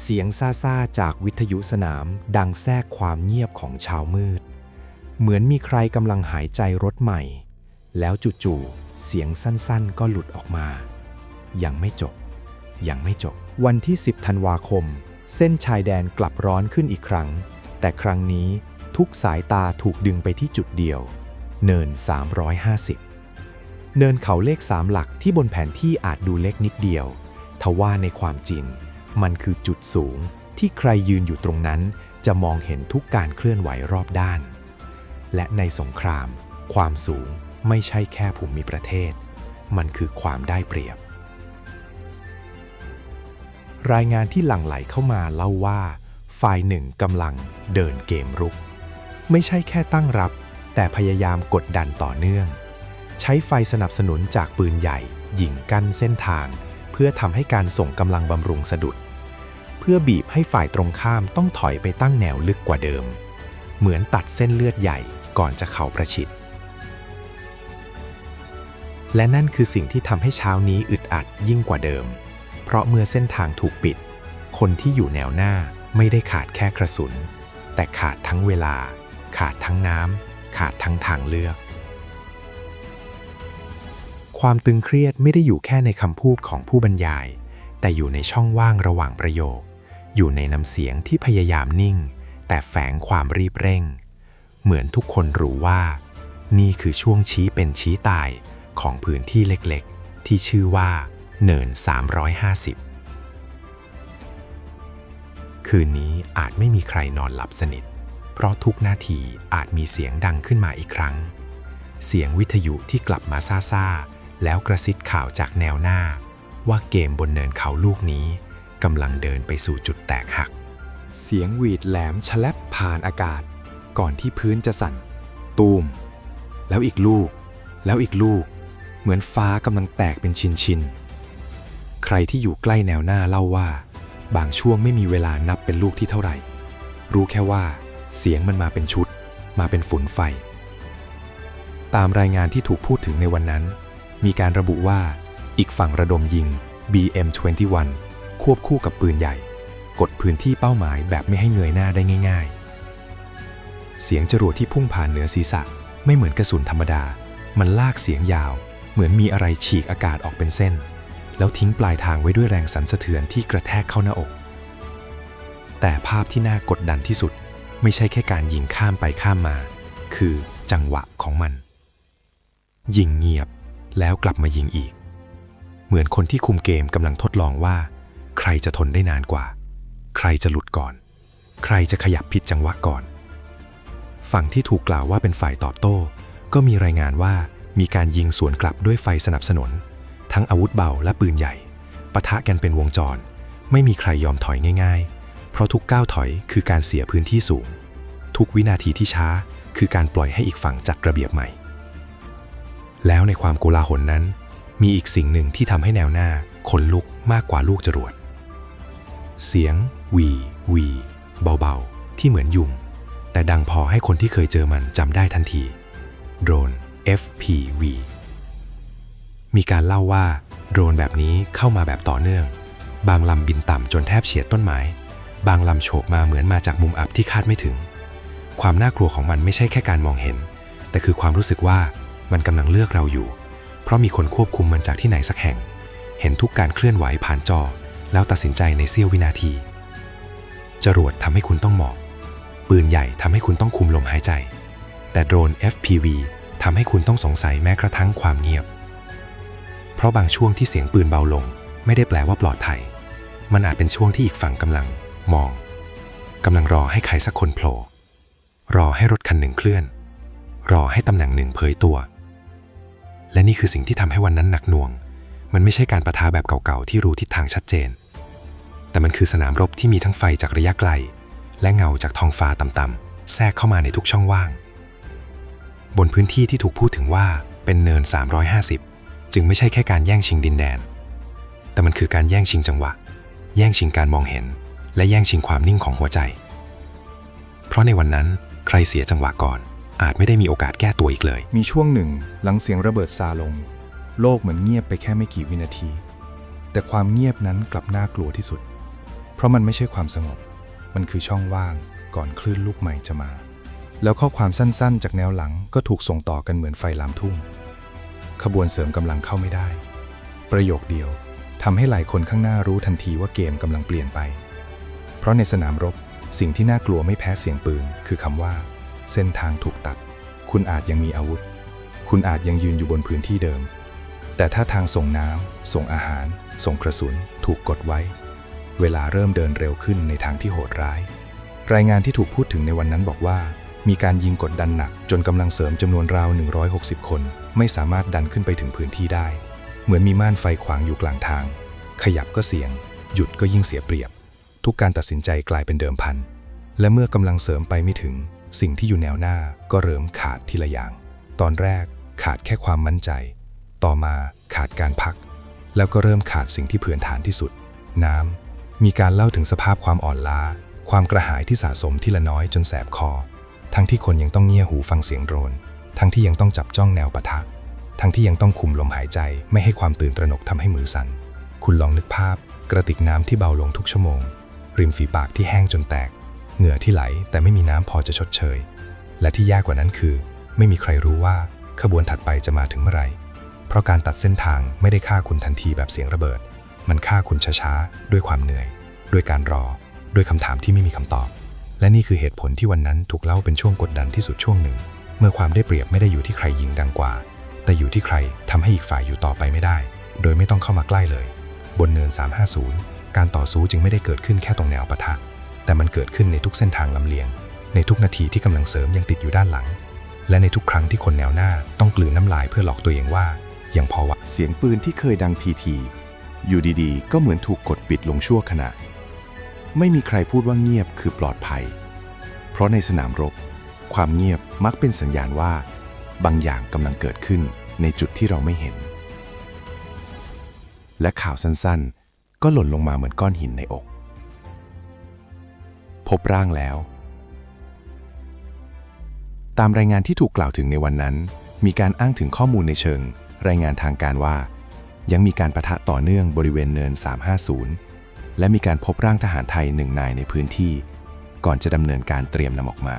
เสียงซาซาจากวิทยุสนามดังแทรกความเงียบของเช้ามืด เหมือนมีใครกำลังหายใจรถใหม่ แล้วจู่ๆ เสียงสั้นๆ ก็หลุดออกมา ยังไม่จบ ยังไม่จบ วันที่ 10 ธันวาคม เส้นชายแดนกลับร้อนขึ้นอีกครั้ง แต่ครั้งนี้ทุกสายตาถูกดึงไปที่จุดเดียว เนิน 350 เนินเขาเลขสามหลักที่บนแผนที่อาจดูเล็กนิดเดียว ทว่าในความจริง มันคือจุดสูงที่ใครยืนอยู่ตรงนั้นจะมองเห็นทุกการเคลื่อนไหวรอบด้าน และในสงคราม ความสูงไม่ใช่แค่ภูมิประเทศ มันคือความได้เปรียบ รายงานที่หลั่งไหลเข้ามาเล่าว่า ฝ่ายหนึ่งกำลังเดินเกมรุก ไม่ใช่แค่ตั้งรับ แต่พยายามกดดันต่อเนื่อง ใช้ไฟสนับสนุนจากปืนใหญ่ ยิงกั้นเส้นทาง เพื่อทำให้การส่งกำลังบำรุงสะดุด พื่อบีบให้ฝ่ายตรงข้ามต้องถอยไปตั้งแนวลึกกว่าเดิม เหมือนตัดเส้นเลือดใหญ่ก่อนจะเข่าประชิด และนั่นคือสิ่งที่ทำให้เช้านี้อึดอัดยิ่งกว่าเดิม เพราะเมื่อเส้นทางถูกปิด คนที่อยู่แนวหน้าไม่ได้ขาดแค่กระสุน แต่ขาดทั้งเวลา ขาดทั้งน้ำขาดทั้งทางเลือก ความตึงเครียดไม่ได้อยู่แค่ในคำพูดของผู้บรรยายแต่อยู่ในช่องว่างระหว่างประโยค อยู่ในน้ำเสียงที่พยายามนิ่ง แต่แฝงความรีบเร่ง เหมือนทุกคนรู้ว่า นี่คือช่วงชี้เป็นชี้ตายของพื้นที่เล็กๆ ที่ชื่อว่า เนิน 350 คืนนี้อาจไม่มีใครนอนหลับสนิท เพราะทุกนาทีอาจมีเสียงดังขึ้นมาอีกครั้ง เสียงวิทยุที่กลับมาซ่าๆแล้วกระซิบข่าวจากแนวหน้า ว่าเกมบนเนินเขาลูกนี้ กำลังเดินไปสู่จุดแตกหัก เสียงหวีดแหลมฉลับผ่านอากาศ ก่อนที่พื้นจะสั่น ตูม แล้วอีกลูก แล้วอีกลูก เหมือนฟ้ากำลังแตกเป็นชิ้นๆใครที่อยู่ใกล้แนวหน้าเล่าว่า บางช่วงไม่มีเวลานับเป็นลูกที่เท่าไหร่ รู้แค่ว่า เสียงมันมาเป็นชุด มาเป็นฝุ่นไฟ ตามรายงานที่ถูกพูดถึงในวันนั้น มีการระบุว่าอีกฝั่งระดมยิง BM21 ควบคู่กับปืนใหญ่ กดพื้นที่เป้าหมายแบบไม่ให้เงยหน้าได้ง่าย ๆ เสียงจรวดที่พุ่งผ่านเหนือศีรษะไม่เหมือนกระสุนธรรมดา มันลากเสียงยาว เหมือนมีอะไรฉีกอากาศออกเป็นเส้น แล้วทิ้งปลายทางไว้ด้วยแรงสั่นสะเทือนที่กระแทกเข้าหน้าอก แต่ภาพที่น่ากดดันที่สุด ไม่ใช่แค่การยิงข้ามไปข้ามมา คือจังหวะของมัน ยิงเงียบแล้วกลับมายิงอีก เหมือนคนที่คุมเกมกำลังทดลองว่า รจะทนได้นานกว่า ใครจะหลุดก่อน ใครจะขยับผิดจังหวะก่อน ฝั่งที่ถูกกล่าวว่าเป็นฝ่ายตอบโต้ ก็มีรายงานว่ามีการยิงสวนกลับด้วยไฟสนับสนุน ทั้งอาวุธเบาและปืนใหญ่ปะทะกันเป็นวงจร ไม่มีใครยอมถอยง่าย ๆ เพราะทุกก้าวถอยคือการเสียพื้นที่สูง ทุกวินาทีที่ช้าคือการปล่อยให้อีกฝั่งจัดระเบียบใหม่ แล้วในความโกลาหลนั้น มีอีกสิ่งหนึ่งที่ทำให้แนวหน้าขนลุกมากกว่าลูกจรวด เสียงวีวีเบาๆ ที่เหมือนยุง แต่ดังพอให้คนที่เคยเจอมันจำได้ทันที โดรน FPV มีการเล่าว่าโดรนแบบนี้เข้ามาแบบต่อเนื่อง บางลำบินต่ำจนแทบเฉียดต้นไม้ บางลำโฉบมาเหมือนมาจากมุมอับที่คาดไม่ถึง ความน่ากลัวของมันไม่ใช่แค่การมองเห็น แต่คือความรู้สึกว่ามันกำลังเลือกเราอยู่ เพราะมีคนควบคุมมันจากที่ไหนสักแห่ง เห็นทุกการเคลื่อนไหวผ่านจอ แล้วตัดสินใจในเสี้ยววินาที จรวดทำให้คุณต้องหมอบ ปืนใหญ่ทำให้คุณต้องคุมลมหายใจ แต่โดรน FPV ทำให้คุณต้องสงสัยแม้กระทั่งความเงียบ เพราะบางช่วงที่เสียงปืนเบาลง ไม่ได้แปลว่าปลอดภัย มันอาจเป็นช่วงที่อีกฝั่งกำลัง มองกำลังรอให้ใครสักคนโผล่รอให้รถคันหนึ่งเคลื่อน รอให้ตำแหน่งหนึ่งเผยตัว และนี่คือสิ่งที่ทำให้วันนั้นหนักหน่วง มันไม่ใช่การประทะแบบเก่าๆที่รู้ทิศทางชัดเจน แต่มันคือสนามรบที่มีทั้งไฟจากระยะไกล และเงาจากท้องฟ้าต่ำๆแทรกเข้ามาในทุกช่องว่าง บนพื้นที่ที่ถูกพูดถึงว่าเป็นเนิน 350 จึงไม่ใช่แค่การแย่งชิงดินแดน แต่มันคือการแย่งชิงจังหวะ แย่งชิงการมองเห็น และแย่งชิงความนิ่งของหัวใจ เพราะในวันนั้นใครเสียจังหวะก่อน อาจไม่ได้มีโอกาสแก้ตัวอีกเลย มีช่วงหนึ่งหลังเสียงระเบิดซาลง โลกเหมือนเงียบไปแค่ไม่กี่วินาที แต่ความเงียบนั้นกลับน่ากลัวที่สุด เพราะมันไม่ใช่ความสงบ มันคือช่องว่างก่อนคลื่นลูกใหม่จะมา แล้วข้อความสั้นๆ จากแนวหลังก็ถูกส่งต่อกันเหมือนไฟลามทุ่ง ขบวนเสริมกำลังเข้าไม่ได้ ประโยคเดียวทำให้หลายคนข้างหน้ารู้ทันทีว่าเกมกำลังเปลี่ยนไป เพราะในสนามรบสิ่งที่น่ากลัวไม่แพ้เสียงปืน คือคำว่า เส้นทางถูกตัด คุณอาจยังมีอาวุธ คุณอาจยังยืนอยู่บนพื้นที่เดิม แต่ถ้าทางส่งน้ำส่งอาหาร ส่งกระสุน ถูกกดไว้ เวลาเริ่มเดินเร็วขึ้นในทางที่โหดร้าย รายงานที่ถูกพูดถึงในวันนั้นบอกว่า มีการยิงกดดันหนัก จนกำลังเสริมจำนวนราว 160 คน ไม่สามารถดันขึ้นไปถึงพื้นที่ได้ เหมือนมีม่านไฟขวางอยู่กลางทาง ขยับก็เสี่ยง หยุดก็ยิ่งเสียเปรียบ ทุกการตัดสินใจกลายเป็นเดิมพัน และเมื่อกำลังเสริมไปไม่ถึง สิ่งที่อยู่แนวหน้าก็เริ่มขาดทีละอย่าง ตอนแรกขาดแค่ความมั่นใจ ต่อมาขาดการพัก แล้วก็เริ่มขาดสิ่งที่เผื่อนฐานที่สุด น้ำ มีการเล่าถึงสภาพความอ่อนล้า ความกระหายที่สะสมทีละน้อยจนแสบคอ ทั้งที่คนยังต้องเงี่ยหูฟังเสียงโดรน ทั้งที่ยังต้องจับจ้องแนวปะทะ ทั้งที่ยังต้องคุมลมหายใจไม่ให้ความตื่นตระหนกทำให้มือสั่น คุณลองนึกภาพ กระติกน้ำที่เบาลงทุกชั่วโมง ริมฝีปากที่แห้งจนแตก เหงื่อที่ไหลแต่ไม่มีน้ำพอจะชดเชย และที่ยากกว่านั้นคือ ไม่มีใครรู้ว่าขบวนถัดไปจะมาถึงเมื่อไหร่ เพราะการตัดเส้นทางไม่ได้ฆ่าคุณทันทีแบบเสียงระเบิด มันฆ่าคุณช้าๆ ด้วยความเหนื่อย ด้วยการรอ ด้วยคำถามที่ไม่มีคำตอบ และนี่คือเหตุผลที่วันนั้นถูกเล่าเป็นช่วงกดดันที่สุดช่วงหนึ่ง เมื่อความได้เปรียบไม่ได้อยู่ที่ใครยิงดังกว่า แต่อยู่ที่ใครทำให้อีกฝ่ายอยู่ต่อไปไม่ได้ โดยไม่ต้องเข้ามาใกล้เลย บนเนิน 350 การต่อสู้จึงไม่ได้เกิดขึ้นแค่ตรงแนวปะทะ แต่มันเกิดขึ้นในทุกเส้นทางลำเลียง ในทุกนาทีที่กำลังเสริมยังติดอยู่ด้านหลัง และในทุกครั้งที่คนแนวหน้าต้องกลืนน้ำลายเพื่อหลอกตัวเองว่ายังพอไหวเสียงปืนที่เคยดังทีที อยู่ดีๆ ก็เหมือนถูกกดปิดลงชั่วขณะ ไม่มีใครพูดว่าเงียบคือปลอดภัย เพราะในสนามรบ ความเงียบมักเป็นสัญญาณว่า บางอย่างกำลังเกิดขึ้นในจุดที่เราไม่เห็น และข่าวสั้นๆ ก็หล่นลงมาเหมือนก้อนหินในอก พบร่างแล้ว ตามรายงานที่ถูกกล่าวถึงในวันนั้น มีการอ้างถึงข้อมูลในเชิง รายงานทางการว่า ยังมีการประทะต่อเนื่องบริเวณเนิน 350 และมีการพบร่างทหารไทยหนึ่งนายในพื้นที่ ก่อนจะดำเนินการเตรียมนำออกมา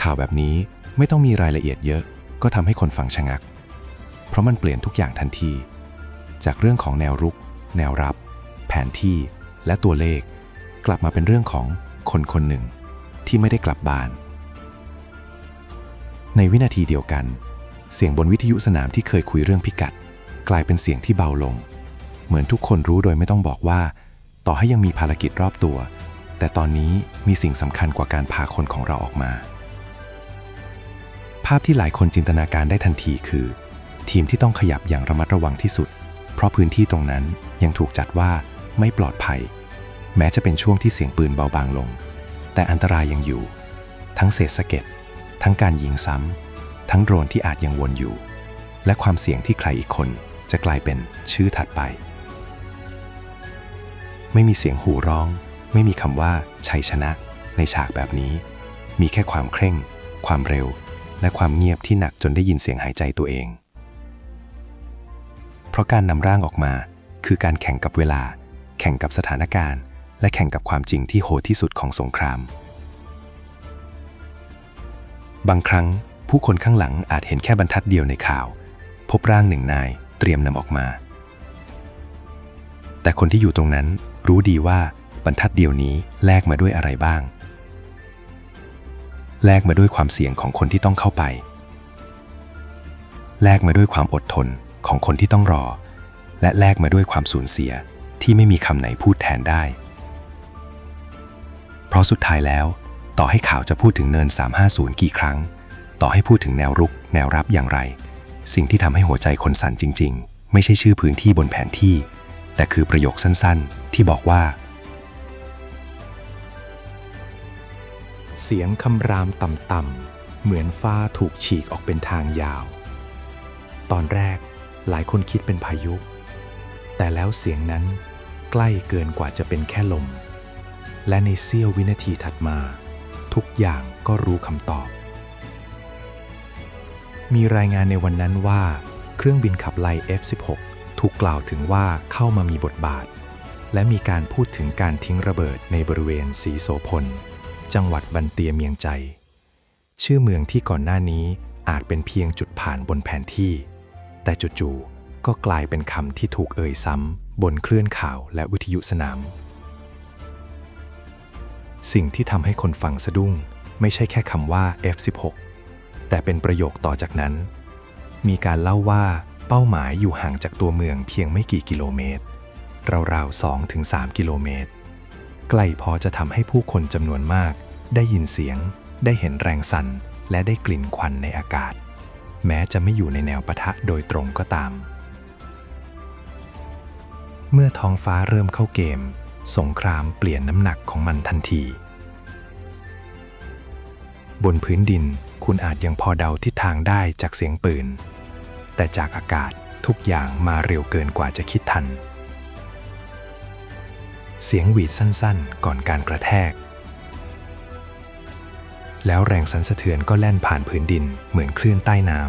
ข่าวแบบนี้ไม่ต้องมีรายละเอียดเยอะก็ทำให้คนฟังชะงัก เพราะมันเปลี่ยนทุกอย่างทันที จากเรื่องของแนวรุก แนวรับ แผนที่และตัวเลข กลับมาเป็นเรื่องของคนคนหนึ่งที่ไม่ได้กลับบ้าน ในวินาทีเดียวกัน เสียงบนวิทยุสนามที่เคยคุยเรื่องพิกัด กลายเป็นเสียงที่เบาลง เหมือนทุกคนรู้โดยไม่ต้องบอกว่า ต่อให้ยังมีภารกิจรอบตัว แต่ตอนนี้มีสิ่งสำคัญกว่าการพาคนของเราออกมา ภาพที่หลายคนจินตนาการได้ทันทีคือ ทีมที่ต้องขยับอย่างระมัดระวังที่สุด เพราะพื้นที่ตรงนั้นยังถูกจัดว่าไม่ปลอดภัย แม้จะเป็นช่วงที่เสียงปืนเบาบางลง แต่อันตรายยังอยู่ ทั้งเศษสะเก็ดทั้งการยิงซ้ำ ทั้งโดรนที่อาจยังวนอยู่ และความเสี่ยงที่ใครอีกคนจะกลายเป็นชื่อถัดไป ไม่มีเสียงหูร้อง ไม่มีคำว่าชัยชนะในฉากแบบนี้ มีแค่ความเคร่ง ความเร็ว และความเงียบที่หนักจนได้ยินเสียงหายใจตัวเอง เพราะการนำร่างออกมาคือการแข่งกับเวลา แข่งกับสถานการณ์ และแข่งกับความจริงที่โหดที่สุดของสงคราม บางครั้ง ผู้คนข้างหลังอาจเห็นแค่บรรทัดเดียวในข่าว พบร่างหนึ่งนายเตรียมนำออกมา แต่คนที่อยู่ตรงนั้นรู้ดีว่าบรรทัดเดียวนี้แลกมาด้วยอะไรบ้าง แลกมาด้วยความเสี่ยงของคนที่ต้องเข้าไป แลกมาด้วยความอดทนของคนที่ต้องรอ และแลกมาด้วยความสูญเสียที่ไม่มีคำไหนพูดแทนได้ เพราะสุดท้ายแล้ว ต่อให้ข่าวจะพูดถึงเนิน 350 กี่ครั้ง ต่อให้พูดถึงแนวรุก แนวรับอย่างไร สิ่งที่ทำให้หัวใจคนสั่นจริง ๆ ไม่ใช่ชื่อพื้นที่บนแผนที่ แต่คือประโยคสั้นๆ ที่บอกว่า เสียงคำรามต่ำๆเหมือนฟ้าถูกฉีกออกเป็นทางยาว ตอนแรกหลายคนคิดเป็นพายุ แต่แล้วเสียงนั้นใกล้เกินกว่าจะเป็นแค่ลม และในเสี้ยววินาทีถัดมา ทุกอย่างก็รู้คำตอบ มีรายงานในวันนั้นว่า เครื่องบินขับไล่ F-16 ถูกกล่าวถึงว่าเข้ามามีบทบาท และมีการพูดถึงการทิ้งระเบิดในบริเวณสีโสพล จังหวัดบันเตียเมียงใจ ชื่อเมืองที่ก่อนหน้านี้อาจเป็นเพียงจุดผ่านบนแผนที่ แต่จู่ๆก็กลายเป็นคำที่ถูกเอ่ยซ้ำบนคลื่นข่าวและวิทยุสนาม สิ่งที่ทำให้คนฟังสะดุ้ง ไม่ใช่แค่คำว่า F16 แต่เป็นประโยคต่อจากนั้น มีการเล่าว่าเป้าหมายอยู่ห่างจากตัวเมืองเพียงไม่กี่กิโลเมตร ราวๆ2ถึง3กิโลเมตรใกล้พอจะทำให้ผู้คนจำนวนมาก ได้ยินเสียง ได้เห็นแรงสั่น และได้กลิ่นควันในอากาศ แม้จะไม่อยู่ในแนวปะทะโดยตรงก็ตาม เมื่อท้องฟ้าเริ่มเข้าเกม สงครามเปลี่ยนน้ำหนักของมันทันที บนพื้นดิน คุณอาจยังพอเดาทิศทางได้จากเสียงปืน แต่จากอากาศทุกอย่างมาเร็วเกินกว่าจะคิดทัน เสียงหวีดสั้นๆ ก่อนการกระแทก แล้วแรงสั่นสะเทือนก็แล่นผ่านพื้นดินเหมือนคลื่นใต้น้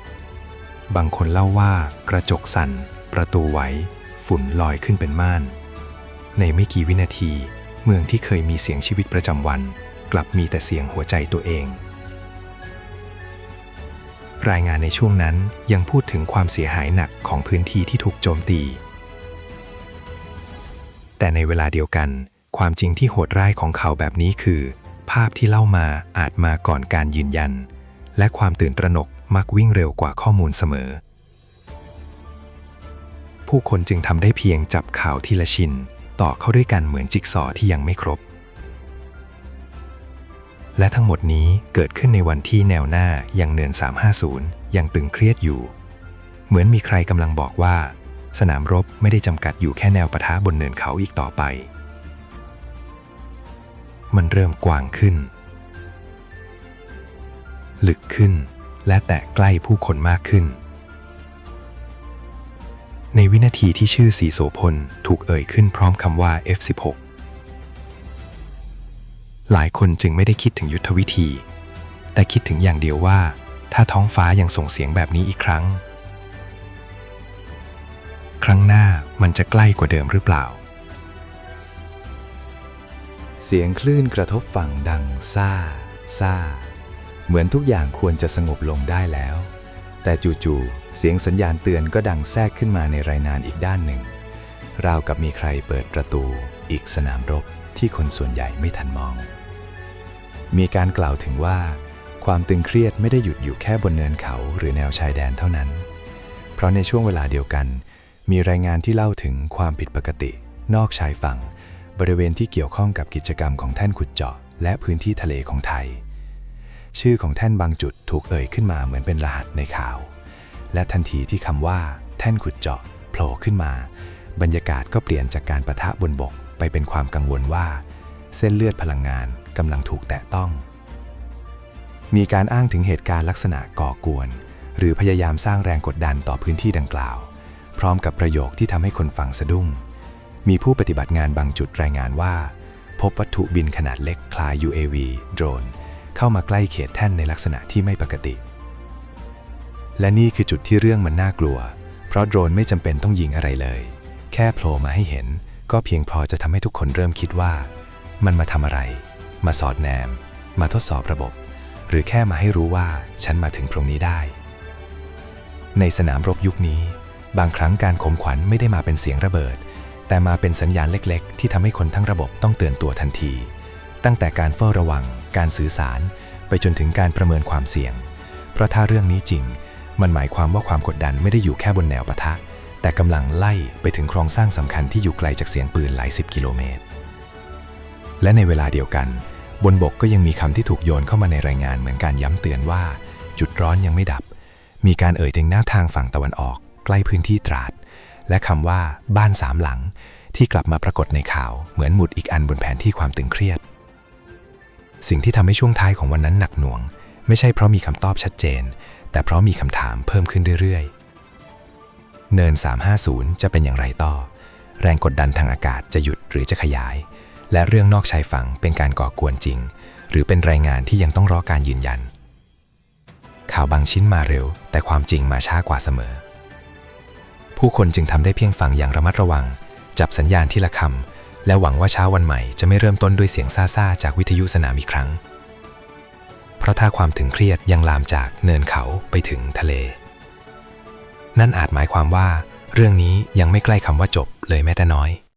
ำ บางคนเล่าว่ากระจกสั่น ประตูไหว ฝุ่นลอยขึ้นเป็นม่าน ในไม่กี่วินาทีเมืองที่เคยมีเสียงชีวิตประจำวัน กลับมีแต่เสียงหัวใจตัวเอง รายงานในช่วงนั้นยังพูดถึงความเสียหายหนักของพื้นที่ที่ถูกโจมตี แต่ในเวลาเดียวกัน ความจริงที่โหดร้ายของเขาแบบนี้คือ ภาพที่เล่ามาอาจมาก่อนการยืนยัน และความตื่นตระหนกมักวิ่งเร็วกว่าข้อมูลเสมอ ผู้คนจึงทำได้เพียงจับข่าวทีละชิ้นต่อเข้าด้วยกันเหมือนจิ๊กซอที่ยังไม่ครบ และทั้งหมดนี้เกิดขึ้นในวันที่แนวหน้ายังเนิน 350 ยังตึงเครียดอยู่ เหมือนมีใครกำลังบอกว่า สนามรบไม่ได้จำกัดอยู่แค่แนวปะทะบนเนินเขาอีกต่อไป มันเริ่มกว้างขึ้น ลึกขึ้น และแตะใกล้ผู้คนมากขึ้น ในวินาทีที่ชื่อสีโสพลถูกเอ่ยขึ้นพร้อมคำว่า F16 หลายคนจึงไม่ได้คิดถึงยุทธวิธี แต่คิดถึงอย่างเดียวว่า ถ้าท้องฟ้ายังส่งเสียงแบบนี้อีกครั้ง ครั้งหน้ามันจะใกล้กว่าเดิมหรือเปล่า เสียงคลื่นกระทบฝั่งดังซ่าซ่า เหมือนทุกอย่างควรจะสงบลงได้แล้ว แต่จู่ๆเสียงสัญญาณเตือนก็ดังแทรกขึ้นมาในรายนานอีกด้านหนึ่ง ราวกับมีใครเปิดประตูอีกสนามรบที่คนส่วนใหญ่ไม่ทันมอง มีการกล่าวถึงว่า ความตึงเครียดไม่ได้หยุดอยู่แค่บนเนินเขาหรือแนวชายแดนเท่านั้น เพราะในช่วงเวลาเดียวกัน มีรายงานที่เล่าถึงความผิดปกติ นอกชายฝั่ง บริเวณที่เกี่ยวข้องกับกิจกรรมของแท่นขุดเจาะ และพื้นที่ทะเลของไทย ชื่อของแท่นบางจุดถูกเอ่ยขึ้นมาเหมือนเป็นรหัสในข่าว และทันทีที่คำว่า แท่นขุดเจาะโผล่ขึ้นมา บรรยากาศก็เปลี่ยนจากการประทะบนบกไปเป็นความกังวลว่า เส้นเลือดพลังงาน กำลังถูกแตะต้อง มีการอ้างถึงเหตุการณ์ลักษณะก่อกวน หรือพยายามสร้างแรงกดดันต่อพื้นที่ดังกล่าว พร้อมกับประโยคที่ทำให้คนฟังสะดุ้ง มีผู้ปฏิบัติงานบางจุดรายงานว่า พบวัตถุบินขนาดเล็กคล้าย UAV โดรนเข้ามาใกล้เขตแท่นในลักษณะที่ไม่ปกติ และนี่คือจุดที่เรื่องมันน่ากลัว เพราะโดรนไม่จำเป็นต้องยิงอะไรเลย แค่โผล่มาให้เห็นก็เพียงพอจะทำให้ทุกคนเริ่มคิดว่า มันมาทำอะไร มาสอดแนม มาทดสอบระบบ หรือแค่มาให้รู้ว่าฉันมาถึงตรงนี้ได้ ในสนามรบยุคนี้ บางครั้งการข่มขวัญไม่ได้มาเป็นเสียงระเบิด แต่มาเป็นสัญญาณเล็กๆ ที่ทำให้คนทั้งระบบต้องเตือนตัวทันที ตั้งแต่การเฝ้าระวัง การสื่อสาร ไปจนถึงการประเมินความเสี่ยง เพราะถ้าเรื่องนี้จริง มันหมายความว่าความกดดันไม่ได้อยู่แค่บนแนวปะทะแต่กำลังไล่ไปถึงโครงสร้างสำคัญที่อยู่ไกลจากเสียงปืนหลายสิบกิโลเมตร และในเวลาเดียวกัน บนบกก็ยังมีคำที่ถูกโยนเข้ามาในรายงานเหมือนการย้ำเตือนว่า จุดร้อนยังไม่ดับ มีการเอ่ยถึงหน้าทางฝั่งตะวันออก ใกล้พื้นที่ตราด และคำว่าบ้านสามหลัง ที่กลับมาปรากฏในข่าวเหมือนหมุดอีกอันบนแผนที่ความตึงเครียด สิ่งที่ทำให้ช่วงท้ายของวันนั้นหนักหน่วง ไม่ใช่เพราะมีคำตอบชัดเจน แต่เพราะมีคำถามเพิ่มขึ้นเรื่อยๆ เนิน 350 จะเป็นอย่างไรต่อ แรงกดดันทางอากาศจะหยุดหรือจะขยาย และเรื่องนอกชายฝั่งเป็นการก่อกวนจริง หรือเป็นรายงานที่ยังต้องรอการยืนยัน ข่าวบางชิ้นมาเร็ว แต่ความจริงมาช้ากว่าเสมอ ผู้คนจึงทำได้เพียงฟังอย่างระมัดระวัง จับสัญญาณที่ละคำและหวังว่าเช้าวันใหม่จะไม่เริ่มต้นด้วยเสียงซ่าๆจากวิทยุสนามอีกครั้ง เพราะถ้าความถึงเครียดยังลามจากเนินเขาไปถึงทะเล นั่นอาจหมายความว่า เรื่องนี้ยังไม่ใกล้คำว่าจบเลยแม้แต่น้อย